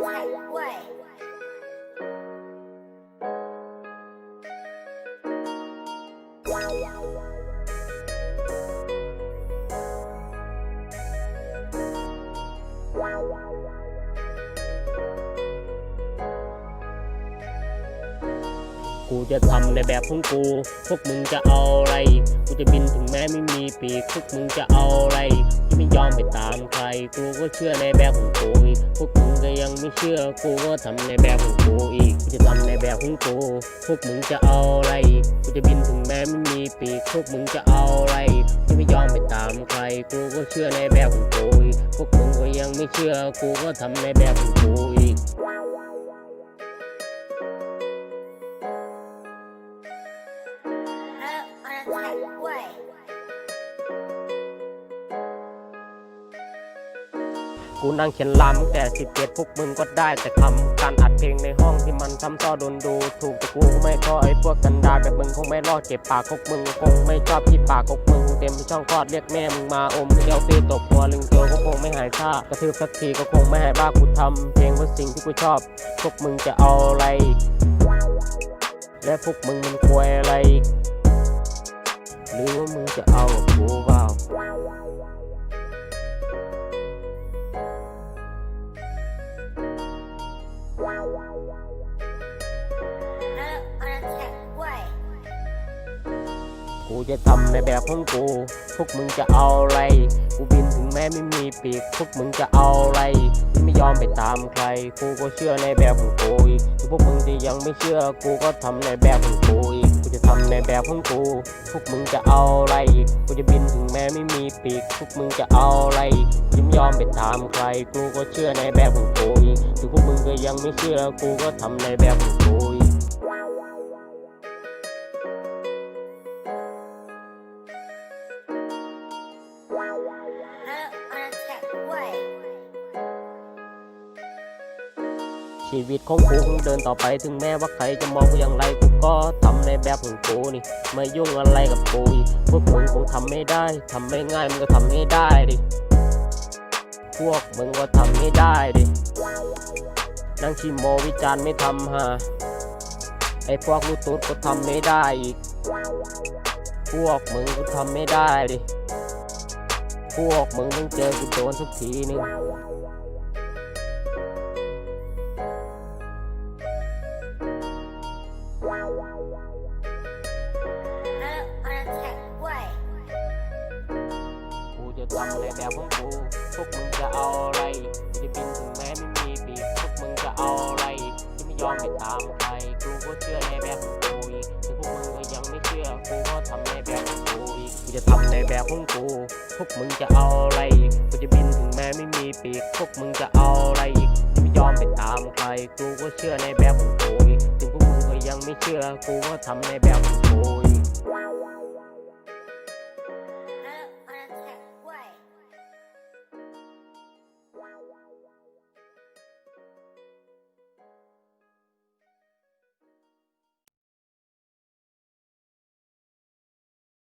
white. Wow, wow, wow. กูจะทำในแบบของกู พวกมึงจะเอาอะไร กูจะบินถึงแม้ไม่มีปีก พวกมึงจะเอาอะไรที่ไม่ยอมไปตามใคร กูก็เชื่อในแบบของกูอีก พวกมึงก็ยังไม่เชื่อ กูก็ทำในแบบของกูอีก กูจะทำในแบบของกู พวกมึงจะเอาอะไร กูจะบินถึงแม้ไม่มีปีก พวกมึงจะเอาอะไรที่ไม่ยอมไปตามใคร กูก็เชื่อในแบบของกูอีก พวกมึงก็ยังไม่เชื่อ กูก็ทำในแบบของกูอีก Up on a tight way. กูนั่งเขียนลำตั้งแต่สิบเจ็ดพวกมึงก็ได้แต่คำการอัดเพลงในห้องที่มันซ้ำซ้อโดนดู ถูกแต่กูก็ไม่ก็ไอ้พวกกันดารแบบมึงคงไม่รอดเก็บปากพวกมึงคงไม่ชอบที่ปากพวกมึงเต็มช่องคลอดเรียกแม่มึงมาอมเดียวตีตกตัวลึงเกลียวก็คงไม่หายท่ากระทืบสักทีก็คงไม่หายบ้ากูทำเพลงว่าสิ่งที่กูชอบ พวกมึงจะเอาอะไร และพวกมึงมันควรอะไร หรือว่ามึงจะเอากับกูเปล่ากูจะทำในแบบของกู พวกมึงจะเอาอะไร กูบินถึงแม้ไม่มีปีก พวกมึงจะเอาอะไรที่ไม่ยอมไปตามใคร กูก็เชื่อในแบบของกูอีกถึงพวกมึงที่ยังไม่เชื่อ กูก็ทำในแบบของกูอีกำในแบบของกู พวกมึงจะเอาอะไรกูจะบินถึงแม้ไม่มีปีก พวกมึงจะเอาอะไรอีกยิ้มยอมไปตามใคร กูก็เชื่อในแบบของกูอีกถึงพวกมึงก็ยังไม่เชื่อ กูก็ทำในแบบของกู ชีวิตของกูคงเดินต่อไปถึงแม้ว่าใครจะมองกูอย่างไรกูก็ทำในแบบของกูนี่ไม่ยุ่งอะไรกับกูอีกพวกมึงคงทำไม่ได้ทำไม่ง่ายมึงก็ทำไม่ได้ดิพวกมึงก็ทำไม่ได้ดินั่งชิโมวิจารณ์ไม่ทำฮะไอพวกลูกตุ๊ดก็ทำไม่ได้อีก พวกมึงก็ทำไม่ได้ดิ พวกมึงต้องเจอกูโดนสักทีนึง กูจะทำในแบบของกู พวกมึงจะเอาอะไรกูจะบินถึงแม้ไม่มีปีกพวกมึงจะเอาอะไรที่ไม่ยอมไปตามใคร กูก็เชื่อในแบบของกูอีกถึงพวกมึงก็ยังไม่เชื่อ กูก็ทำในแบบของกูอีก กูจะทำในแบบของกู พวกมึงจะเอาอะไรกูจะบินถึงแม้ไม่มีปีก พวกมึงจะเอาอะไรอีกที่ไม่ยอมไปตามใคร กูก็เชื่อในแบบของกูอีก ไม่เชื่อกูก็ทำในแบบของกู